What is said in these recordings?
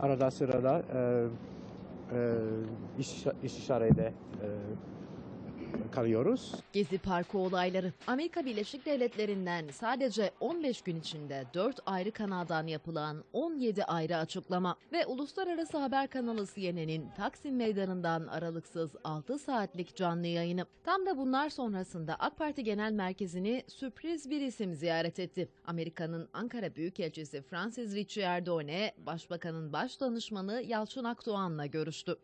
arada sırada e, e, iş, istişarede e, kalıyoruz. Gezi Parkı olayları Amerika Birleşik Devletleri'nden sadece 15 gün içinde 4 ayrı kanaldan yapılan 17 ayrı açıklama ve uluslararası haber kanalı CNN'in Taksim Meydanı'ndan aralıksız 6 saatlik canlı yayını. Tam da bunlar sonrasında AK Parti Genel Merkezi'ni sürpriz bir isim ziyaret etti. Amerika'nın Ankara Büyükelçisi Francis Ricciardone, Başbakanın baş danışmanı Yalçın Akdoğan'la görüştü.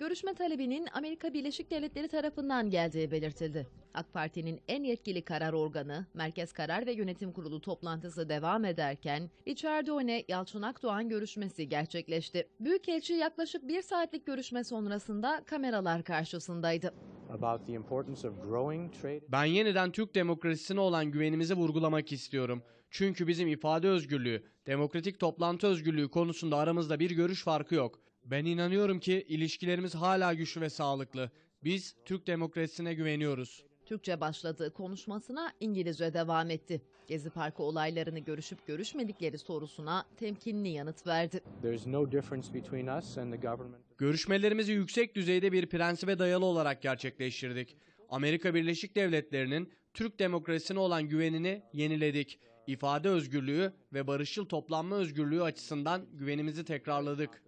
Görüşme talebinin Amerika Birleşik Devletleri tarafından geldiği belirtildi. AK Parti'nin en yetkili karar organı, Merkez Karar ve Yönetim Kurulu toplantısı devam ederken, Ricciardone Yalçın Akdoğan görüşmesi gerçekleşti. Büyükelçi yaklaşık bir saatlik görüşme sonrasında kameralar karşısındaydı. About the importance of growing trade. Ben yeniden Türk demokrasisine olan güvenimizi vurgulamak istiyorum. Çünkü bizim ifade özgürlüğü, demokratik toplantı özgürlüğü konusunda aramızda bir görüş farkı yok. Ben inanıyorum ki ilişkilerimiz hala güçlü ve sağlıklı. Biz Türk demokrasisine güveniyoruz. Türkçe başladığı konuşmasına İngilizce devam etti. Gezi Parkı olaylarını görüşüp görüşmedikleri sorusuna temkinli yanıt verdi. Görüşmelerimizi yüksek düzeyde bir prensibe dayalı olarak gerçekleştirdik. Amerika Birleşik Devletleri'nin Türk demokrasisine olan güvenini yeniledik. İfade özgürlüğü ve barışçıl toplanma özgürlüğü açısından güvenimizi tekrarladık.